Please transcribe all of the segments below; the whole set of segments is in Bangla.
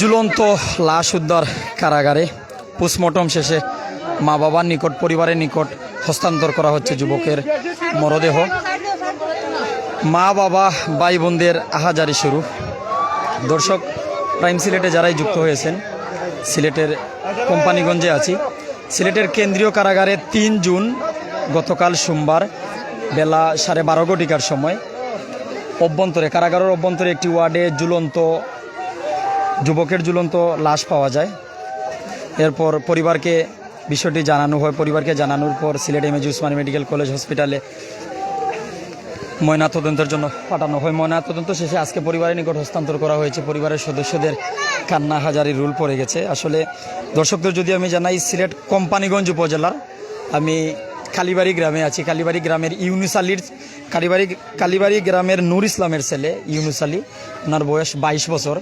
ঝুলন্ত লাশ উদ্ধার কারাগারে পোস্টমর্টম শেষে মা বাবার নিকট, পরিবারের নিকট হস্তান্তর করা হচ্ছে যুবকের মরদেহ। মা বাবা, ভাই বোনদের আহাজারি শুরু দর্শক, প্রাইম সিলেটে যারাই যুক্ত হয়েছেন, সিলেটের কোম্পানিগঞ্জে আছি। সিলেটের কেন্দ্রীয় কারাগারে তিন জুন, গতকাল সোমবার, বেলা সাড়ে বারো ঘটিকার সময় অভ্যন্তরে, কারাগারের অভ্যন্তরে একটি ওয়ার্ডে ঝুলন্ত যুবকের ঝুলন্ত লাশ পাওয়া যায়। এরপর পরিবারকে বিষয়টি জানানো হয়। পরিবারকে জানানোর পর Sylhet M Osmani medical college হসপিটালে ময়নাতদন্তের জন্য পাঠানো হয়। ময়নাতদন্ত শেষে আজকে পরিবারের নিকট হস্তান্তর করা হয়েছে। পরিবারের সদস্যদের কান্না হাজারি রুল পড়ে গেছে। আসলে দর্শকদের যদি আমি জানাই, সিলেট কোম্পানিগঞ্জ উপজেলার আমি কালীবাড়ি গ্রামে আছি। কালীবাড়ি গ্রামের ইউনুস আলীর কালীবাড়ি কালীবাড়ি গ্রামের নূর ইসলামের ছেলে ইউনুস আলী। ওনার বয়স বাইশ বছর।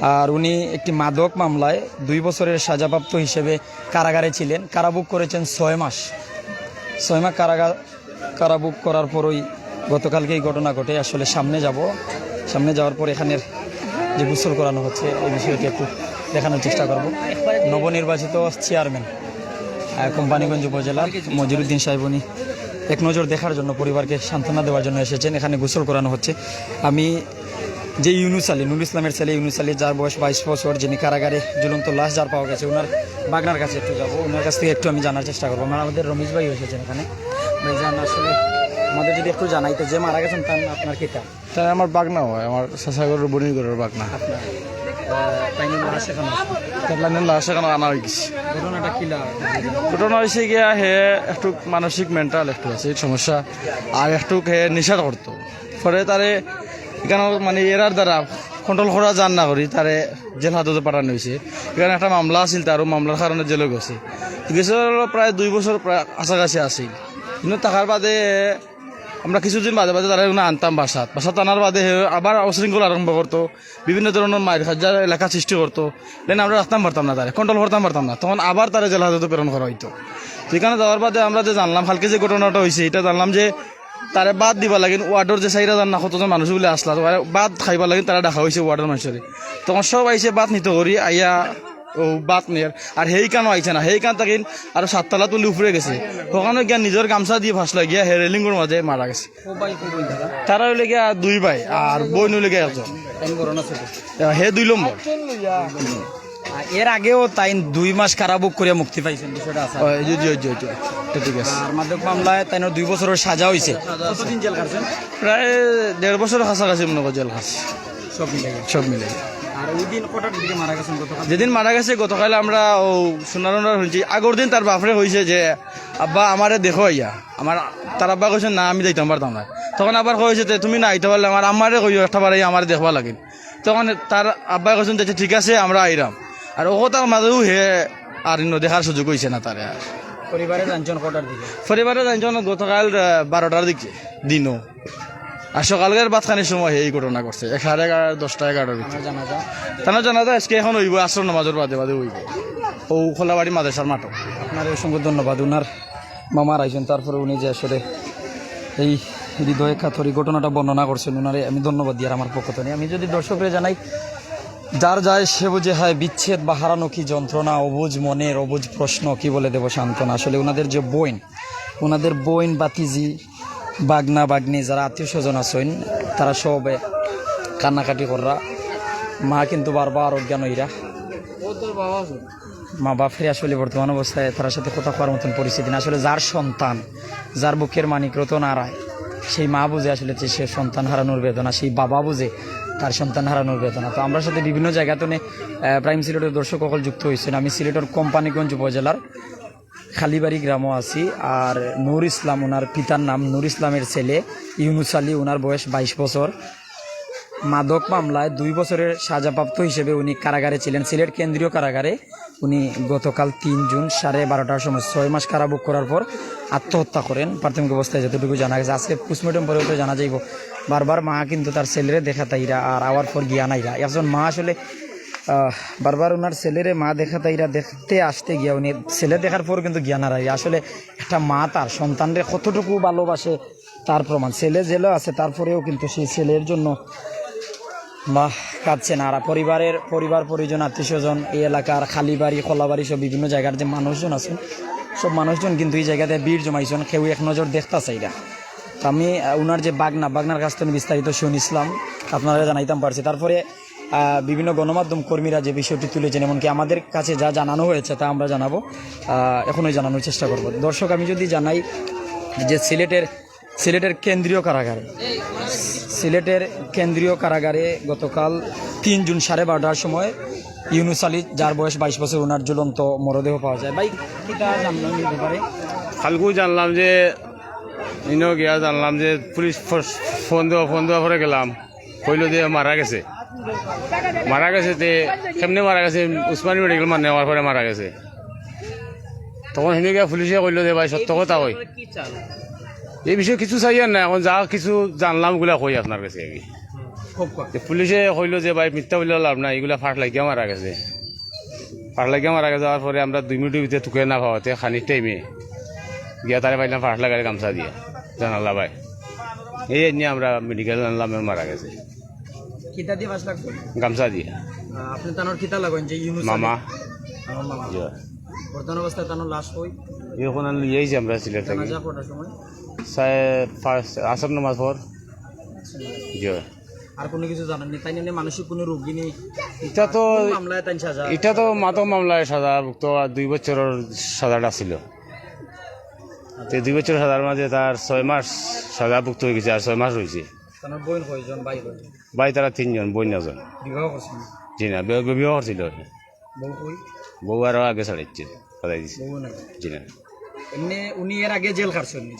আর উনি একটি মাদক মামলায় দুই বছরের সাজাপ্রাপ্ত হিসেবে কারাগারে ছিলেন। কারাভোগ করেছেন ছয় মাস। ছয় মাস কারাগার কারাভোগ করার পরই গতকালকে এই ঘটনা ঘটে। আসলে সামনে যাব। সামনে যাওয়ার পর এখানের যে গোসল করানো হচ্ছে, এই বিষয়টি একটু দেখানোর চেষ্টা করব। নবনির্বাচিত চেয়ারম্যান কোম্পানিগঞ্জ উপজেলার মজিরুদ্দিন সাহেব, উনি এক নজর দেখার জন্য পরিবারকে সান্ত্বনা দেওয়ার জন্য এসেছেন। এখানে গোসল করানো হচ্ছে। আমি যে ইউনুস আলী নুর ইসলামের ছেলে ইউনুস আলী যার বয়স বাইশ বছর যিনি কারাগারে ঝুলন্ত লাশ যার পাওয়া গেছে ওনার বাগনার কাছে একটু যাব। ওনার কাছ থেকে একটু আমি জানার চেষ্টা করব। আমার আমাদের রমেশ ভাই এসেছেন এখানে। ভাইজান আসলে আমাদের যদি একটু জানাইতে যে মারা গেছেন তার আপনার কিতা তাই আমার বাগনা হয় আমার শাসাগরের বনিগরের বাগনা। লাশ এখানে আনা হয়ে গেছে ঘটনা হয়েছে গিয়া হে একটু মানসিক মেন্টাল একটু আছে এই সমস্যা। আর একটু হে নিশা করতো। পরে তারে এখানে মানে এরার দ্বারা কন্ট্রোল করা যান না করি তারে জেল হাজতে পাঠানো হয়েছে এখানে একটা মামলা আছিল তারও মামলার কারণে জেলে গেছে। গেছে প্রায় দুই বছর প্রায় কাছাকাছি আছিল। কিন্তু তাহার বাদে আমরা কিছুদিন বাদে বাদে তারা আনতাম বাসাত। বাসাত আনার বাদে আবার অশৃঙ্খল আরম্ভ করতো, বিভিন্ন ধরনের মায়ের খাজার এলাকা সৃষ্টি করতো। দেন আমরা রাখতাম পারতাম না তারে কন্ট্রোল করতাম পারতাম না। তখন আবার তারা জেলা হাজতে প্রেরণ করা হইতো। সেখানে যাওয়ার বাদে আমরা যে জানলাম কালকে যে ঘটনাটা হয়েছে এটা জানলাম যে তারে বাদ দিবা লাগিন ওয়ার্ডর যে চাইরা জান না কতজন মানুষগুলো আসলা তো বাদ খাইবা লাগিন তারা দেখা হয়েছে ওয়ার্ডের মানুষের। তখন সব আইসে বাদ নিতে করি আইয়া ও বাত নিয়ার আর সেই কানো আইছে না সেই কান তাকিন আর সাততলা তুলি উপরে গেছে। ওখানে গিয়া নিজের গামছা দিয়ে ফাঁসলা গিয়া হে রেলিংয়ের মাঝে মারা গেছে। তারা হইলে গিয়া দুই ভাই আর বই নইলে গিয়া একজন। হে দুই নম্বর। আর এর আগেও তাই দুই মাস কারাভোগ করে মুক্তি পাইছেন বিষয়টা আছে। ও, এই যে, জি, জি, জি, জি, ঠিক আছে। আর মাদক মামলায় তাই দুই বছরের সাজা হয়েছে কতদিন জেল খাচ্ছেন প্রায় দেড় বছরের কাছাকাছি মনে করো জেল খাচ্ছি সব মিলে সব মিলে আর ওই দিন কটার দিকে মারা গেছেন গতকাল? যেদিন মারা গেছে গতকাল আমরা ও সোনার হয়েছি আগের দিন তার বাপরে হয়েছে যে আব্বা আমারে দেখো ইয়া আমার তার আব্বা কৈছে না আমি যাইতাম পারতাম না। তখন আবার কয়েছে যে তুমি না আইতে পারলে আমার আমারে কইও একটা বারে আমার দেখবা লাগিল তখন তার আব্বা কৈছেন যে ঠিক আছে আমরা আইরাম। আর ও তার মাজেও হে আর দেখার সুযোগ হয়েছে না তারে আর পরিবারে জানছেন কটার দিকে। পরিবারে জানছো না গতকাল বারোটার দিকে দিনও আর সকালকার বাদ খানির সময় এই ঘটনা করছে সাড়ে এগারো দশটা এগারোটার ভিতরে আমার জানা। যায় আজকে এখন হইব আসর নামাজের বাদে বাদে হইব ও খোলাবাড়ি মাদেশার মাঠক আপনার অসংখ্য ধন্যবাদ। ওনার মামার আইছেন তারপরে উনি যে আসলে এই হৃদয় এই ঘটনাটা বর্ণনা করছেন ওনারে আমি ধন্যবাদ দিয়ার আমার পক্ষ থেকে আমি যদি দর্শকরে জানাই যার যায় সে বুঝে হয়, বিচ্ছেদ বা হারানো কি যন্ত্রণা? অবুজ মনের অবুজ প্রশ্ন কি বলে দেব সান্ত্বনা? আসলে ওনাদের যে বইন ওনাদের বইন বাতিজি, বাগনা, বাগনি, যারা আত্মীয় স্বজন আছেন, তারা সব কান্নাকাটি কররা। মা কিন্তু বারবার অজ্ঞান হইরা। মা বাপের আসলে বর্তমান অবস্থায় তার সাথে কথা করার মতন পরিস্থিতি না। আসলে যার সন্তান, যার বুকের মানিক রতন হারায় সেই মা বুঝে আসলে যে সে সন্তান হারানোর বেদনা, সেই বাবা বুঝে তার সন্তান হারানোর বেদনা। তো আমরা সাথে বিভিন্ন জায়গাতে প্রাইম সিলেটের দর্শক সকল যুক্ত হয়েছেন। আমি সিলেটের কোম্পানিগঞ্জ উপজেলার খালিবাড়ি গ্রামও আছি আর নূর ইসলাম, ওনার পিতার নাম নূর ইসলামের ছেলে ইউনুস আলী। ওনার বয়স বাইশ বছর। মাদক মামলায় দুই বছরের সাজাপ্রাপ্ত হিসেবে উনি কারাগারে ছিলেন। সিলেট কেন্দ্রীয় কারাগারে উনি গতকাল তিন জুন সাড়ে বারোটার সময় ছয় মাস কারাভোগ করার পর আত্মহত্যা করেন। প্রাথমিক অবস্থায় যতটুকু জানা গেছে, আজকে পোস্টমর্টম পরেও তো জানা যাইব। বারবার মা কিন্তু তার ছেলেরে দেখা তাইরা আর আওয়ার পর গিয়া নাইরা। একজন মা আসলে বারবার ওনার ছেলেরে মা দেখা তাইরা দেখতে আসতে গিয়া উনি ছেলে দেখার পর কিন্তু জ্ঞান হারাই আসলে একটা মা তার সন্তানরে কতটুকু ভালোবাসে তার প্রমাণ। ছেলে জেলেও আছে, তারপরেও কিন্তু সেই ছেলের জন্য বাহ, কাঁদছেন আর। পরিবারের পরিবার, পরিজন আত্মীয় স্বজন এই এলাকার খালিবাড়ি খোলাবাড়ি সব বিভিন্ন জায়গার যে মানুষজন আছেন, সব মানুষজন কিন্তু এই জায়গাতে ভিড় জমাইছেন, কেউ এক নজর দেখতেছে এটা তো আমি ওনার যে বাগনা, বাগনার কাছ থেকে বিস্তারিত শুনিছিলাম, আপনারা জানাইতাম পারছি। তারপরে বিভিন্ন গণমাধ্যম কর্মীরা যে বিষয়টি তুলেছেন, এমনকি আমাদের কাছে যা জানানো হয়েছে তা আমরা জানাব এখনই জানানোর চেষ্টা করব। দর্শক, আমি যদি জানাই যে সিলেটের সিলেটের কেন্দ্রীয় কারাগারে সিলেটের কেন্দ্রীয় কারাগারে গতকাল তিন জুন সাড়ে বারোটার সময় ইউনুস আলী, যার বয়স বাইশ বছর, ওনার জ্বলন্ত মরদেহ পাওয়া যায়। ভাই, কিটা জানলাম জানলাম যে, ইনো গিয়া জানলাম যে, পুলিশ ফোন দেওয়া ফোন দেওয়া পরে গেলাম। কইল যে, মারা গেছে। মারা গেছে তে, কেমনে মারা গেছে? উসমানী মেডিকেল মানে নেওয়ার পরে মারা গেছে। তখন গিয়া পুলিশে কইল যে, ভাই, সত্য কথা কই এই বিষয়ে কিছু চাই আর না এখন যা কিছু জানলামগুলা কই আপনার কাছে তে পুলিশে কইল যে ভাই মিথ্যা বললে লাভ নাই এগুলা ফাট লাগিয়া মারা গেছে। ফাট লাগিয়া মারা গেছে যাওয়ার পরে আমরা দুই মিনিটের ভিতরে টুকে না পাওয়াতে খানিক টাইমে গিয়া তারে পাইলাম ফাট লাগারে গামছা দিয়ে। জানালা ভাই। এই নিয়ে আমরা মেডিকেল আনলাম মারা গেছে। কিতা দিয়ে বাস গামছা দিয়ে। আপনি তানোর কিতা লাগেন যে ইউনুস মামা। বর্তমান অবস্থায় তানোর লাশ হই এখন আর লিয়েছি আমরা সিলেট থেকে। সময়। আসর নামাজ পর জি। আর কোনো কিছু জানেননি তাই নিয়ে মানসিক কোনো রোগী নেই? এটা তো মামলায় তাই সাজা এটা তো মাতক মামলায় সাজাভুক্ত আর দুই বছরের সাজাটা ছিল। তো দুই বছর সাজার মাঝে তার ছয় মাস সাজাভুক্ত হয়ে গেছে আর ছয় মাস হয়েছে। ভাই তারা তিনজন বোন নজন জি না বিবাহ করছিল। বউ আরও আগে ছাড়াইছে সাজাই দিছে। জি না। এমনি উনি এর আগে জেল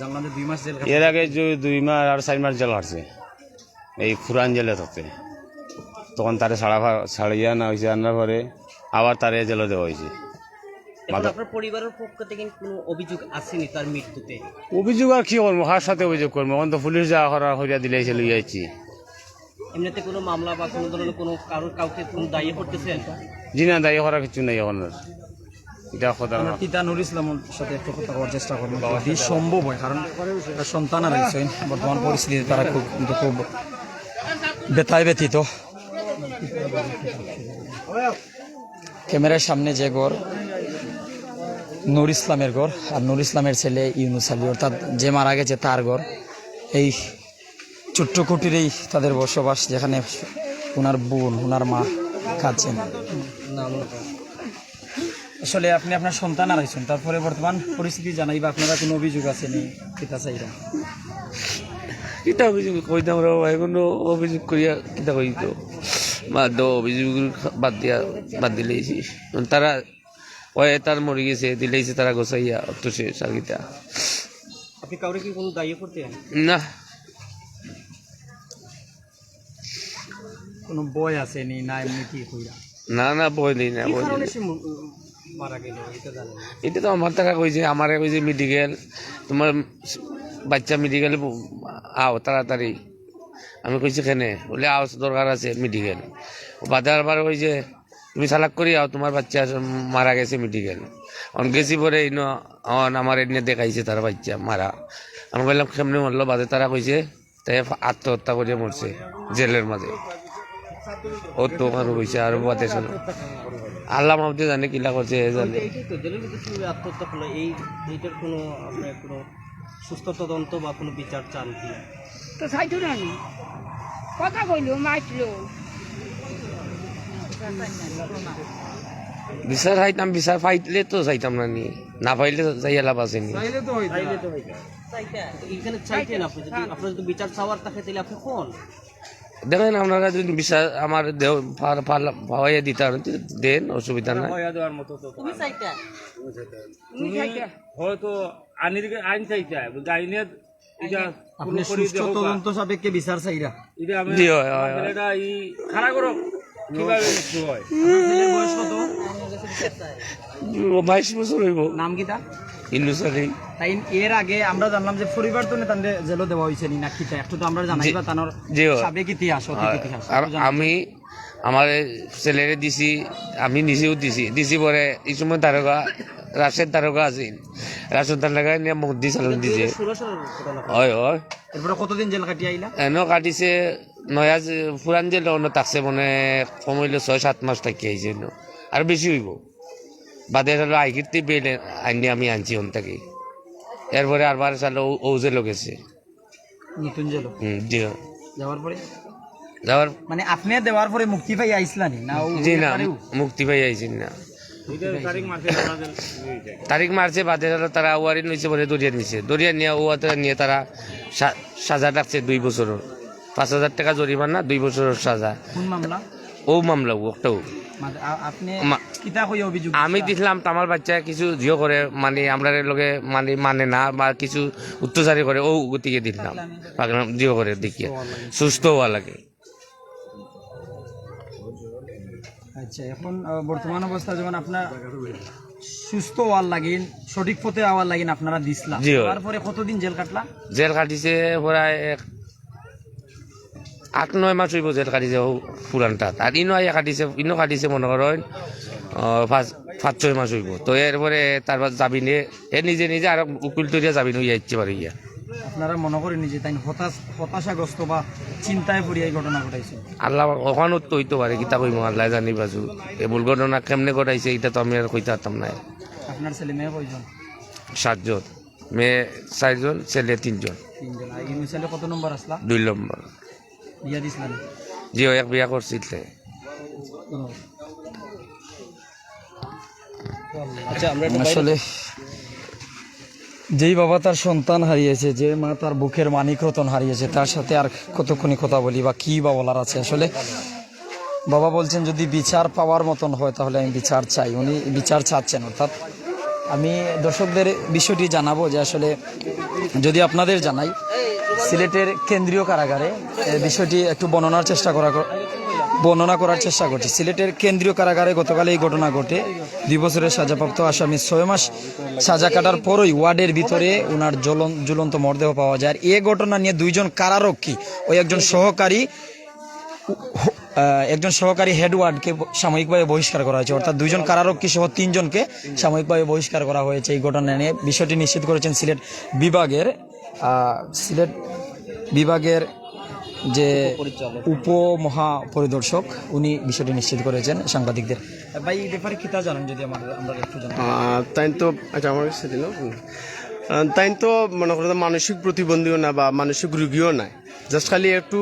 জানলাম দুই মাস জেল এর আগে দুই মাস আর চার মাস জেল হারছে এই ফুরান জেলে থাকতে। তখন তারে ছাড়া ছাড়িয়া না হয়েছে আনার পরে আবার তারে জেলে দেওয়া হয়েছে আপনার পরিবারের পক্ষ থেকে কোনো অভিযোগ আসেনি তার মৃত্যুতে? অভিযোগ আর কি করব? কার সাথে অভিযোগ করব? এখন তো পুলিশ যা করার হইয়া যাচ্ছি। এমনিতে কোনো মামলা বা কোনো ধরনের কোনো কারোর কাউকে কোনো দায়ী করতেছেন? জি না দায়ী করার কিছু নেই এখন। এটা কথা আমার পিতা নুর ইসলামের সাথে একটু কথা বলার চেষ্টা করব। যদি সম্ভব হয় কারণ সন্তান আর বর্তমান পরিস্থিতিতে তারা খুব কিন্তু খুব বেতায় ক্যামেরার সামনে যে ঘর নূর ইসলামের ঘর আর নূর ইসলামের ছেলে ইউনুস আলী অর্থাৎ যে মারা গেছে তার ঘর। এই ছোট্ট কুটিরেই তাদের বসবাস যেখানে ওনার বোন ওনার মা কাঁদছেন। আসলে আপনি আপনার সন্তান হারাইছেন তারপরে বর্তমান পরিস্থিতি জানাই বা আপনারা কোনো অভিযোগ আছে নি কিতা চাইরা কিতা অভিযোগ কইতাম রে এখনও অভিযোগ করিয়া কিতা কই তো বাদ অভিযোগ বাদ দিয়া বাদ দিলেইছি তারা ওই তার মরে গেছে দিলেইছে তারা গোসাইয়া তো শেষ আর কিতা। আপনি কাউরে কি কোনো দায়ী করতেন না। কোনো বই আছে নি না এমনি কি কইরা? না না বই নেই না বই এটা তো আমার টাকা কইছে, আমারে কইছে মেডিকেল তোমার বাচ্চা মেডিকেল আও তাড়াতাড়ি। আমি কইছি কেনে? বলে, আও দরকার আছে মেডিকেল বাদে আবার কইছে, তুমি সালাক করি আও, তোমার বাচ্চা মারা গেছে মেডিকেল অন গেছি পরে ইন, অন আমার এনে দেখাইছে তার বাচ্চা মারা। আমি বললাম কেমনে মরলো? বাদে তারা কইছে, তাই আত্মহত্যা করে মরছে জেলের মাঝে। ও তো মানুষ কইছে, আর বাদে শোনো। আল্লাহ মাহমুদে জানে কিলা করছে এ জানে। আত্মহত্যা করল। এই এইটার কোনো আপনার কোনো সুস্থ তদন্ত বা কোনো বিচার চান কি? তো চাইতো না নি কথা কইলো মাইতলো। বিচার খাইতাম বিচার পাইলে তো চাইতাম না নি না পাইলে যাইয়া লাভ আছে নি। চাইলে তো হইতো। এখানে চাইতেন আপনি যদি আপনার যদি বিচার চাওয়ার থাকে তাহলে আপনি কোন? দেখেন আপনারা যদি বিচার আমার দেহ পাওয়াইয়া দিতে পারেন দেন অসুবিধা নাই। তুমি চাইতে? তুমি চাইতা। হয়তো আইনের আইন চাইতে বলতে আইনের তদন্ত সাপেক্ষে বিচার চাইরা। এটা করো ও বাইশ বছর হইব। নাম কি তার? ইন্ডুসারি তাই এর আগে আমরা জানলাম যে পরিবর্তনে তাদের জেলও দেওয়া হয়েছে না কিতা একটু তো আমরা জানাই তানোর সাবেক ইতিহাস ইতিহাস। আমি আমার ছেলেরে দিছি আমি নিজেও দিছি। দিছি পরে এই সময় তারকা রাশের তারকা আছিল। রাশের তারকা নিয়ে মন্দির চালন দিছে। হয় হয়। এরপরে কতদিন জেল কাটিয়ে আইলা? এনে কাটিছে নয়া পুরান জেল অন্য থাকছে মানে কমাইলে ছয় সাত মাস থাকি আইছে। আর বেশি হইব। বাদে হলো আইকিরতে বেলে আইনি আমি আনছি ওন থাকি। এরপরে আরবার চালো ও জেলও গেছে নতুন জেল হুম, জি। যাওয়ার পরে? যাওয়ার মানে আপনি দেওয়ার পরে মুক্তি পাই আইসলানি না জি না মুক্তি পাই আইছেন না। তারিখ মারছে বাদে হলো তারা ওয়ারি নিছে বলে দরিয়া নিছে। দরিয়া নিয়ে ওয়াতে নিয়ে তারা সাজা ডাকছে দুই বছরের। পাঁচ হাজার টাকা জরিমানা দুই বছরের সাজা। কোন মামলা? ও মামলা ওটাও আপনি কিতা কই অভিযোগ আমি দিছিলাম তো আমার বাচ্চা কিছু জিও করে মানে আমরা লগে মানে মানে না বা কিছু অত্যাচারী করে ও গতিকে দিলাম। জিও করে দেখিয়ে। সুস্থ হওয়া লাগে। আচ্ছা এখন বর্তমান অবস্থা যখন আপনার সুস্থ হওয়ার লাগিন সঠিক পথে আওয়ার লাগিন আপনারা দিসলাম তারপরে কতদিন জেল কাটলা? জেল কাটিছে প্রায় এক- আট নয় মাস হইব জেল কাটিছে ও পুরানটাত আর ইনো আইয়া কাটিছে ইনো কাটিছে মনে করেন পাঁচ পাঁচ ছয় মাস হইব। তো এরপরে তারপর যাবি নিয়ে এ নিজে নিজে আর উকিল তৈরি যাবি নিয়ে ইচ্ছে পারি ইয়া আপনারা মনে করেন যে তাই হতাশ হতাশাগ্রস্ত বা চিন্তায় পড়ি এই ঘটনা ঘটাইছে? আল্লাহ তো হইতে পারে কিতা কইম আল্লাহ জানি বাজু। এই ভুল ঘটনা কেমনে ঘটাইছে এটা তো আমি আর কইতে পারতাম না। আপনার ছেলে মেয়ে কয়জন? সাতজন। মেয়ে চারজন ছেলে তিনজন। তিনজন। কত নম্বর আসলা? দুই নম্বর। বিয়া দিছিলেন যে এক বিয়া করছিল আচ্ছা আমরা আসলে যেই বাবা তার সন্তান হারিয়েছে যে মা তার বুকের মানিক রতন হারিয়েছে তার সাথে আর কতক্ষণই কথা বলি বা কি বা বলার আছে? আসলে বাবা বলছেন যদি বিচার পাওয়ার মতন হয় তাহলে আমি বিচার চাই। উনি বিচার চাচ্ছেন অর্থাৎ আমি দর্শকদের বিষয়টি জানাব যে আসলে যদি আপনাদের জানাই সিলেটের কেন্দ্রীয় কারাগারে বিষয়টি একটু বর্ণনার চেষ্টা করা বর্ণনা করার চেষ্টা করছি। সিলেটের কেন্দ্রীয় কারাগারে গতকাল এই ঘটনা ঘটে। দুই বছরের সাজাপ্রাপ্ত আসামি ছয় মাস সাজা কাটার পরই ওয়ার্ডের ভিতরে ওনার জ্বলন জ্বলন্ত মরদেহ পাওয়া যায়। আর এ ঘটনা নিয়ে দুইজন কারারক্ষী ওই একজন সহকারী একজন সহকারী হেডওয়ার্ডকে সাময়িকভাবে বহিষ্কার করা হয়েছে। অর্থাৎ দুইজন কারারক্ষী সহ তিনজনকে সাময়িকভাবে বহিষ্কার করা হয়েছে এই ঘটনা নিয়ে। বিষয়টি নিশ্চিত করেছেন সিলেট বিভাগের সিলেট বিভাগের যে উপ মহাপরিদর্শক উনি বিষয়টি নিশ্চিত করেছেন সাংবাদিকদের। ভাই, এই ব্যাপারে কিতা জানেন যদি আমাদের আমরা একটু তাই তো আচ্ছা আমার কাছে দিল। তাই তো মনে করো যে মানসিক প্রতিবন্ধীও না বা মানসিক রুগীও নাই। জাস্ট খালি একটু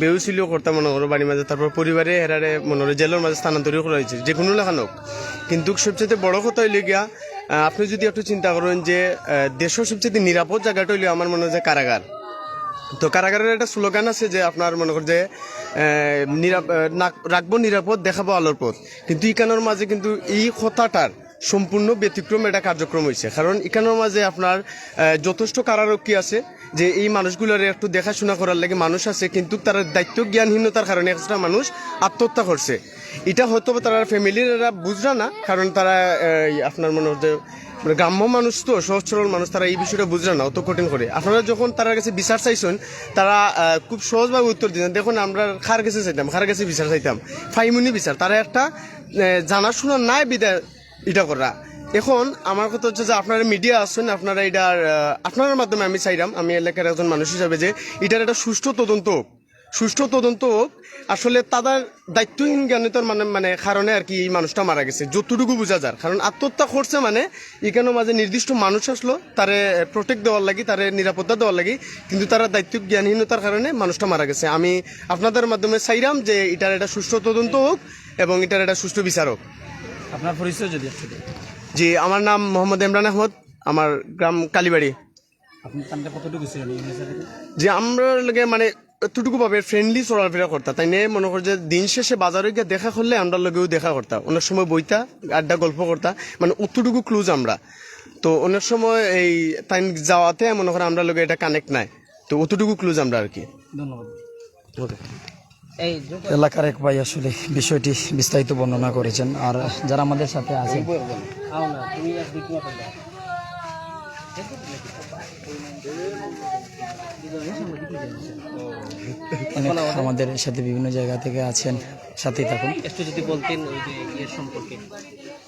বেউছিলিও করতে মনে করো বাড়ির মাঝে, তারপর পরিবারে হেরারে মনে করো জেলের মাঝে স্থানান্তরিত করা হয়েছে, যে কোনো লেখানো হোক। কিন্তু সবচেয়ে বড় কথা হইলে গিয়া আপনি যদি একটু চিন্তা করেন যে দেশের সবচেয়ে নিরাপদ জায়গাটা হইলে আমার মনে হয় যে কারাগার। তো কারাগারের একটা স্লোগান আছে যে, আপনার মনে করেন যে রাখব নিরাপদ, দেখাবো আলোর পথ। কিন্তু ইকানোর মাঝে কিন্তু এই কথাটার সম্পূর্ণ ব্যতিক্রম এটা কার্যক্রম হয়েছে কারণ ইকানোর মাঝে আপনার যথেষ্ট কারারক্ষী আছে যে, এই মানুষগুলোর একটু দেখাশোনা করার লাগে মানুষ আছে, কিন্তু তারা দায়িত্ব জ্ঞানহীনতার কারণে একটা মানুষ আত্মহত্যা করছে। এটা হয়তো তারা ফ্যামিলির এরা বুঝরা না, কারণ তারা আপনার মনে হচ্ছে মানে গ্রাম্য মানুষ তো সহজ সরল মানুষ, তারা এই বিষয়টা বুঝবে না, অত কঠিন করে। আপনারা যখন তার কাছে বিচার চাইছেন, তারা খুব সহজভাবে উত্তর দিতেন। দেখুন, আমরা খার কাছে চাইতাম খার কাছে বিচার চাইতাম। ফাইমুনি বিচার, তারা একটা জানাশোনা নাই বিদায় এটা করা। এখন আমার কথা হচ্ছে যে, আপনারা মিডিয়া আছেন, আপনারা এটার আপনার মাধ্যমে আমি চাইলাম, আমি এলাকার একজন মানুষ হিসাবে যে, এটার একটা সুষ্ঠু তদন্ত সুষ্ঠু তদন্ত হোক আসলে তাদের দায়িত্বহীন জ্ঞানিতর মানে মানে কারণে আর কি এই মানুষটা মারা গেছে। যতটুকু বোঝা যার। কারণ আত্মহত্যা করছে মানে এখানে মাঝে নির্দিষ্ট মানুষ আসলো তারে প্রোটেক্ট দেওয়ার লাগি তারে নিরাপত্তা দেওয়ার লাগি কিন্তু তারা দায়িত্ব জ্ঞানহীনতার কারণে মানুষটা মারা গেছে। আমি আপনাদের মাধ্যমে চাইলাম যে এটার একটা সুষ্ঠু তদন্ত হোক এবং এটার একটা সুষ্ঠু বিচার হোক। আপনার পরিচয় যদি জি আমার নাম মোহাম্মদ ইমরান আহমদ আমার গ্রাম কালীবাড়ি। যে আমরা লাগে মানে এতটুকু ভাবে ফ্রেন্ডলি চলাফেরা করতা। তাই নিয়ে মনে কর যে দিন শেষে বাজারে গিয়ে দেখা করলে আমরা লগেও দেখা করতাম অনেক সময় বইতা আড্ডা গল্প করতা। মানে অতটুকু ক্লুজ আমরা। তো অনেক সময় এই তাই যাওয়াতে মনে করেন আমরা লগে এটা কানেক্ট নাই। তো অতটুকু ক্লুজ আমরা আর কি। ধন্যবাদ। ওকে। এই এলাকার এক ভাই আসলে বিষয়টি বিস্তারিত বর্ণনা করেছেন। আর যারা আমাদের সাথে না অনেক আমাদের সাথে বিভিন্ন জায়গা থেকে আছেন সাথেই থাকুন। একটু যদি বলতেন ওই যে ইয়ের সম্পর্কে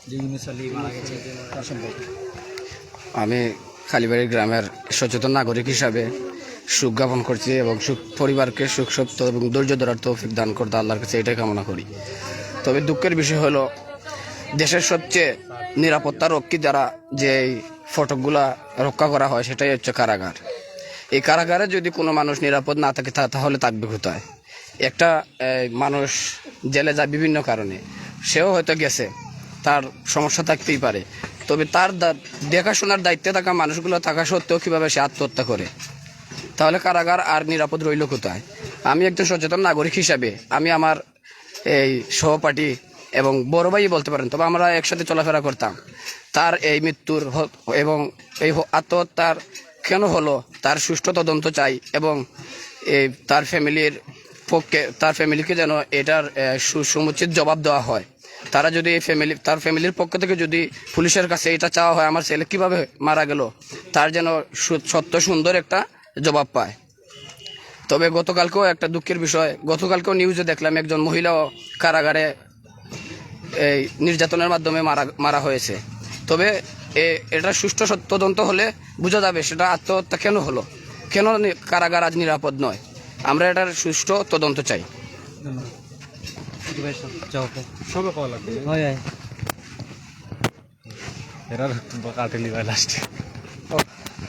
যে ইউনুস আলী মারা গেছে তার সম্পর্কে আমি খালিবাড়ি গ্রামের সচেতন নাগরিক হিসাবে সুখ জ্ঞাপন করছি এবং সুখ পরিবারকে সুখ সপ্ত এবং ধৈর্য ধরার তৌফিক দান করতে আল্লাহর কাছে এটাই কামনা করি। তবে দুঃখের বিষয় হলো দেশের সবচেয়ে নিরাপত্তা রক্ষী দ্বারা যে এই ফটকগুলা রক্ষা করা হয় সেটাই হচ্ছে কারাগার। এই কারাগারে যদি কোনো মানুষ নিরাপদ না থাকে তাহলে থাকবে কোথায়? একটা মানুষ জেলে যায় বিভিন্ন কারণে। সেও হয়তো গেছে, তার সমস্যা থাকতেই পারে। তবে তার দেখাশোনার দায়িত্বে থাকা মানুষগুলো থাকা সত্ত্বেও কীভাবে সে আত্মহত্যা করে? তাহলে কারাগার আর নিরাপদ রইল কোথায়? আমি একজন সচেতন নাগরিক হিসাবে, আমি আমার, এই সহপাঠী এবং বড় ভাই বলতে পারেন, তবে আমরা একসাথে চলাফেরা করতাম। তার এই মৃত্যুর এবং এই আত্মহত্যার কেন হলো? তার সুষ্ঠু তদন্ত চাই এবং তার ফ্যামিলির পক্ষে, তার ফ্যামিলিকে যেন এটার সুসমুচিত জবাব দেওয়া হয়। তারা যদি এই ফ্যামিলি, তার ফ্যামিলির পক্ষ থেকে যদি পুলিশের কাছে এটা চাওয়া হয়, আমার ছেলে কীভাবে মারা গেল? তার যেন সত্য সুন্দর একটা জবাব পায়। তবে গতকালকেও একটা দুঃখের বিষয়, গতকালকেও নিউজে দেখলাম একজন মহিলাও কারাগারে, এই, নির্যাতনের মাধ্যমে মারা মারা হয়েছে। তবে এটা সুষ্ঠু সত্য তদন্ত হলে বোঝা যাবে সেটা আত্মহত্যা কেন হলো। কেন কারাগার আজ নিরাপদ নয়? আমরা এটার সুষ্ঠু তদন্ত চাই। সবে খাওয়া লাগবে। হয় হয়। এরা কাটেলি ভাই লাস্টে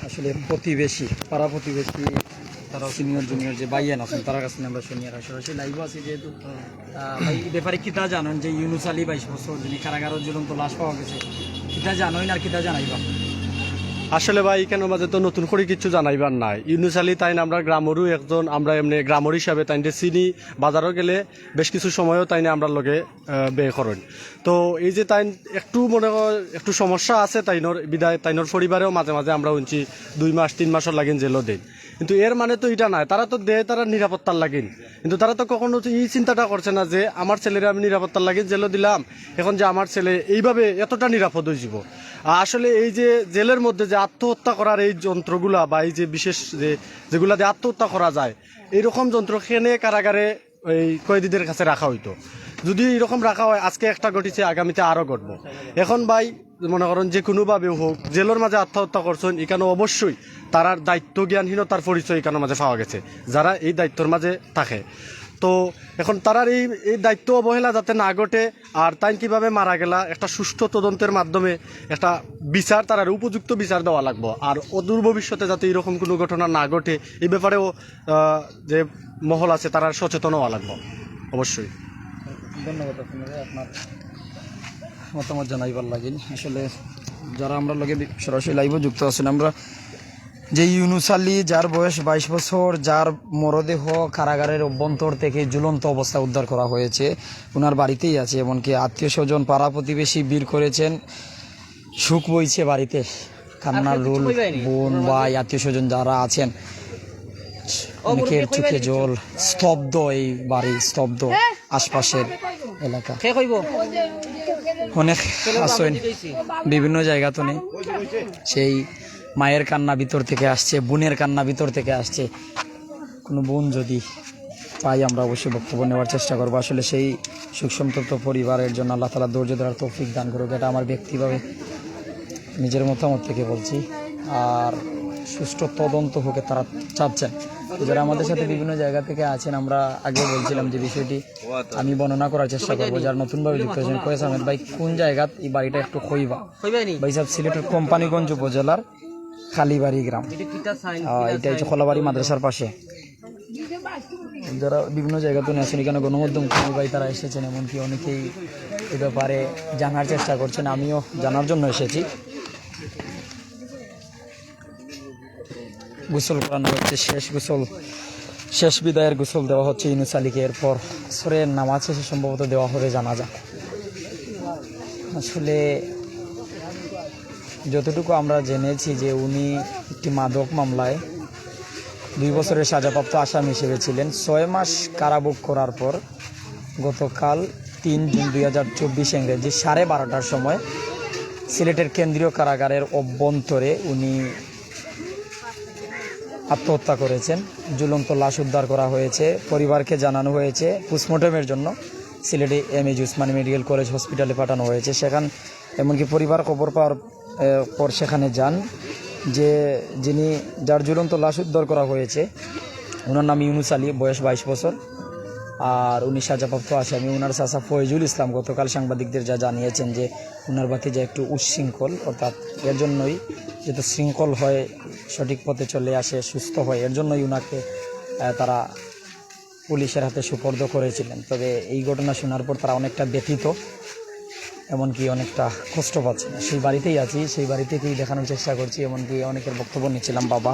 আসলে প্রতিবেশী পাড়া প্রতিবেশী তারা সিনিয়র জুনিয়র যে বাইয়ান আছেন তার কাছে আমরা শুনি। আর সরাসরি লাইভ আছে যেহেতু ভাই ব্যাপারে কিতা জানেন যে ইউনুস আলী বাইশ বছর যিনি কারাগারের জ্বলন্ত লাশ পাওয়া গেছে কিতা জানোই না কিতা জানাইবা। আসলে ভাই, কেন মাঝে তো নতুন করে কিছু জানাইবার নাই। ইউনুস আলী তাইন আমরা গ্রামেরও একজন, আমরা এমনি গ্রামের হিসাবে তাইন চিনি, বাজারও গেলে বেশ কিছু সময়ও তাইনে আমরা লগে ব্যয় করেন। তো এই যে তাইন একটু মনে একটু সমস্যা আছে তাইনর, বিদায় তাইনর পরিবারেও মাঝে মাঝে আমরা উনছি দুই মাস, তিন মাসের লাগেন জেলও দেন। কিন্তু এর মানে তো এটা নাই, তারা তো দেয়, তারা নিরাপত্তার লাগিন। কিন্তু তারা তো কখনো এই চিন্তাটা করছে না যে, আমার ছেলেরা আমি নিরাপত্তার লাগিন জেলও দিলাম, এখন যে আমার ছেলে এইভাবে এতটা নিরাপদ হয়ে যাব। আসলে এই যে জেলের মধ্যে যে আত্মহত্যা করার এই যন্ত্রগুলা বা এই যে বিশেষ যে, যেগুলা দিয়ে আত্মহত্যা করা যায়, এইরকম যন্ত্র খেনে কারাগারে এই কয়েদিদের কাছে রাখা হইতো? যদি এরকম রাখা হয়, আজকে একটা ঘটিছে, আগামীতে আরও ঘটব। এখন ভাই, মনে করেন যে কোনোভাবে হোক, জেলের মাঝে আত্মহত্যা করছেন, এখানে অবশ্যই তারার দায়িত্ব জ্ঞানহীনতার পরিচয় এখানে মাঝে পাওয়া গেছে, যারা এই দায়িত্বের মাঝে থাকে। তো এখন তারার এই এই দায়িত্ব অবহেলা যাতে না ঘটে, আর তাই কীভাবে মারা গেলা, একটা সুষ্ঠু তদন্তের মাধ্যমে একটা বিচার, তারার উপযুক্ত বিচার দেওয়া লাগবে। আর অদূর ভবিষ্যতে যাতে এরকম কোনো ঘটনা না ঘটে, এই ব্যাপারেও যে মহল আছে, তারা সচেতন হওয়া লাগবে। অবশ্যই। ধন্যবাদ আপনাকে, আপনার মতামত জানাইবার লাগিন আসলে যারা আমরা লগে সরাসরি লাইভে যুক্ত আছেন, আমরা যে ইউনুস আলী যার বয়স বাইশ বছর যার মরদেহ কারাগারের অভ্যন্তর থেকে ঝুলন্ত অবস্থা উদ্ধার করা হয়েছে ওনার বাড়িতেই আছে এমনকি আত্মীয় স্বজন পাড়া প্রতিবেশী বীর করেছেন সুখ বইছে বাড়িতে। কান্নার রুল বোন ভাই আত্মীয় স্বজন যারা আছেন অনেকের চোখে জল স্তব্ধ এই বাড়ি স্তব্ধ আশপাশের এলাকা। অনেক আসেন বিভিন্ন জায়গা তো নেই। সেই মায়ের কান্না ভিতর থেকে আসছে বোনের কান্না ভিতর থেকে আসছে। কোনো বোন যদি পাই আমরা অবশ্যই বক্তব্য নেওয়ার চেষ্টা করব। আসলে সেই সুখ সন্তপ্ত পরিবারের জন্য আল্লাহ তালা ধৈর্য ধরার তৌফিক দান করুক। এটা আমার ব্যক্তিভাবে নিজের মতামত থেকে বলছি। আর সুষ্ঠু তদন্ত হোক তারা চাচ্ছেন। যারা আমাদের সাথে বিভিন্ন জায়গা থেকে আছেন আমরা আগে বলছিলাম যে বিষয়টি আমি বর্ণনা করার চেষ্টা করব। যারা নতুনভাবে যুক্ত হয়েছেন কয়েস আহমেদ ভাই কোন জায়গাত এই বাড়িটা একটু খইবা? ভাই সাহেব সিলেটের কোম্পানিগঞ্জ উপজেলার খালিবাড়ি গ্রাম। এটা হচ্ছে খোলাবাড়ি মাদ্রাসার পাশে। যারা বিভিন্ন জায়গা তো আছেন এখানে গণমাধ্যম ভাই তারা এসেছেন এমনকি অনেকেই এ ব্যাপারে জানার চেষ্টা করছেন। আমিও জানার জন্য এসেছি। গোসল করানো হচ্ছে শেষ গোসল শেষ বিদায়ের গোসল দেওয়া হচ্ছে ইনুস আলীকে। এরপর সরের নামাজ শেষে সম্ভবত দেওয়া হবে জানাজা। আসলে যতটুকু আমরা জেনেছি যে উনি একটি মাদক মামলায় দুই বছরের সাজাপ্রাপ্ত আসামি হিসেবে ছিলেন। ছয় মাস কারাভোগ করার পর গতকাল তিন জুন দুই হাজার চব্বিশ ইংরেজি সাড়ে বারোটার সময় সিলেটের কেন্দ্রীয় কারাগারের অভ্যন্তরে উনি আত্মহত্যা করেছেন। ঝুলন্ত লাশ উদ্ধার করা হয়েছে। পরিবারকে জানানো হয়েছে পোস্টমর্টমের জন্য। সিলেটে M A G Osmani medical college হসপিটালে পাঠানো হয়েছে। সেখান এমনকি পরিবার খবর পাওয়ার পর সেখানে যান যে যিনি যার ঝুলন্ত লাশ উদ্ধার করা হয়েছে ওনার নাম ইউনুস আলী বয়স বাইশ বছর। আর উনি সাজাপ্রাপ্ত আসামি উনার চাচা ফয়জুল ইসলাম গতকাল সাংবাদিকদের যা জানিয়েছেন যে উনার ভাতিজা একটু উচ্ছৃঙ্খল অর্থাৎ এর জন্যই যেহেতু শৃঙ্খল হয় সঠিক পথে চলে আসে সুস্থ হয় এর জন্যই আহ, তারা পুলিশের হাতে সুপর্দ করেছিলেন। তবে এই ঘটনা শোনার পর তারা অনেকটা ব্যথিত। এমনকি অনেকটা কষ্ট পাচ্ছে সেই বাড়িতেই আছি, সেই বাড়ি থেকেই দেখানোর চেষ্টা করছি, এমনকি অনেকের বক্তব্য নিচ্ছিলাম, বাবা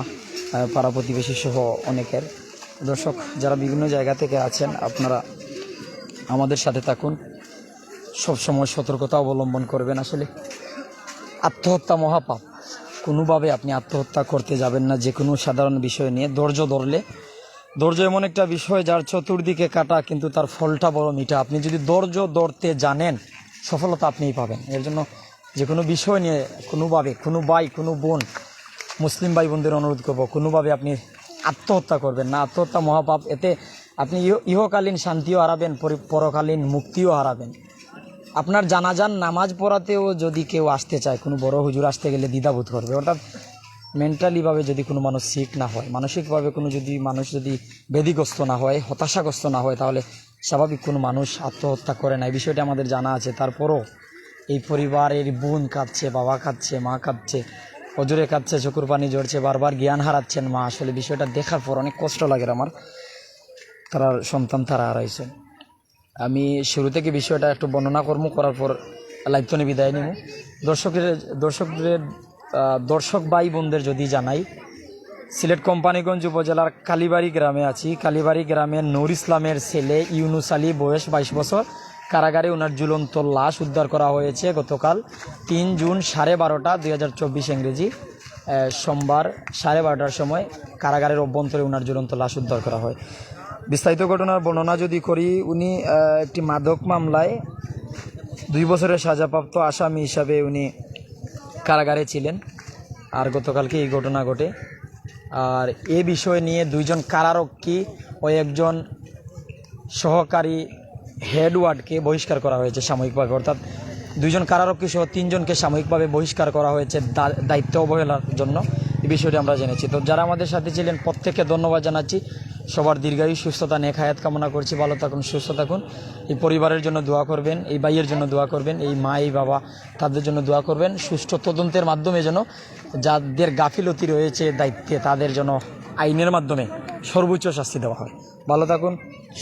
পাড়া প্রতিবেশী সহ অনেকের। দর্শক, যারা বিভিন্ন জায়গা থেকে আছেন, আপনারা আমাদের সাথে থাকুন। সবসময় সতর্কতা অবলম্বন করবেন। আসলে আত্মহত্যা মহাপাপ। কোনোভাবে আপনি আত্মহত্যা করতে যাবেন না যে কোনো সাধারণ বিষয় নিয়ে। ধৈর্য ধরলে, ধৈর্য এমন একটা বিষয় যার চতুর্দিকে কাটা, কিন্তু তার ফলটা বড় মিঠা। আপনি যদি ধৈর্য ধরতে জানেন সফলতা আপনিই পাবেন। এর জন্য যে কোনো বিষয় নিয়ে কোনোভাবে, কোনো ভাই, কোনো বোন, মুসলিম ভাই বোনদের অনুরোধ করব, কোনোভাবে আপনি আত্মহত্যা করবেন না। আত্মহত্যা মহাপাপ, এতে আপনি ইহ- ইহকালীন শান্তিও হারাবেন, পরি- পরকালীন মুক্তিও হারাবেন। আপনার জানাজান নামাজ পড়াতেও যদি কেউ আসতে চায়, কোনো বড় হুজুর আসতে গেলে দ্বিধাবোধ করবে। অর্থাৎ মেন্টালিভাবে যদি কোনো মানুষ সিক না হয়, মানসিকভাবে কোনো যদি মানুষ যদি বেদিগ্রস্ত না হয়, হতাশাগ্রস্ত না হয়, তাহলে স্বাভাবিক কোনো মানুষ আত্মহত্যা করে না এই বিষয়টা আমাদের জানা আছে। তারপরও এই পরিবারের বোন কাঁদছে, বাবা কাঁদছে, মা কাঁদছে অজুরে কাঁদছে, চকুর পানি ঝরছে, বারবার জ্ঞান হারাচ্ছেন মা। আসলে বিষয়টা দেখার পর অনেক কষ্ট লাগে আমার। তার সন্তান তারা হারাইছে আমি শুরু থেকে বিষয়টা একটু বর্ণনা কর্ম করার পর নিয়ে বিদায় নিব। দর্শকের, দর্শকদের দর্শক ভাই বোনদের যদি জানাই সিলেট কোম্পানিগঞ্জ উপজেলার কালীবাড়ি গ্রামে আছি। কালীবাড়ি গ্রামের নূর ইসলামের ছেলে ইউনুস আলী, বয়স বাইশ বছর। কারাগারে ওনার ঝুলন্ত লাশ উদ্ধার করা হয়েছে গতকাল তিন জুন সাড়ে বারোটা দুই হাজার চব্বিশ ইংরেজি সোমবার সাড়ে বারোটার সময় কারাগারের অভ্যন্তরে ওনার ঝুলন্ত লাশ উদ্ধার করা হয়। বিস্তারিত ঘটনার বর্ণনা যদি করি, উনি একটি মাদক মামলায় দুই বছরের সাজাপ্রাপ্ত আসামি হিসাবে উনি কারাগারে ছিলেন। আর গতকালকে এই ঘটনা ঘটে। আর এ বিষয় নিয়ে দুইজন কারারক্ষী ও একজন সহকারী হেডওয়ার্ডকে বহিষ্কার করা হয়েছে সাময়িকভাবে। অর্থাৎ দুইজন কারারক্ষী সহ তিনজনকে সাময়িকভাবে বহিষ্কার করা হয়েছে দায়িত্ব অবহেলার জন্য। এই বিষয়টি আমরা জেনেছি। তো যারা আমাদের সাথে ছিলেন, প্রত্যেককে ধন্যবাদ জানাচ্ছি। সবার দীর্ঘায়ু, সুস্থতা নেক হায়াত কামনা করছি। ভালো থাকুন, সুস্থ থাকুন। এই পরিবারের জন্য দোয়া করবেন, এই ভাইয়ের জন্য দোয়া করবেন, এই মা, এই বাবা, তাদের জন্য দোয়া করবেন। সুষ্ঠু তদন্তের মাধ্যমে যেন যাদের গাফিলতি রয়েছে দায়িত্বে, তাদের জন্য আইনের মাধ্যমে সর্বোচ্চ শাস্তি দেওয়া হয়। ভালো থাকুন,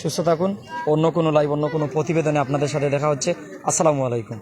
সুস্থ থাকুন। অন্য কোনো লাইভ অন্য কোনো প্রতিবেদনে আপনাদের সাথে দেখা হচ্ছে। আসসালামু আলাইকুম।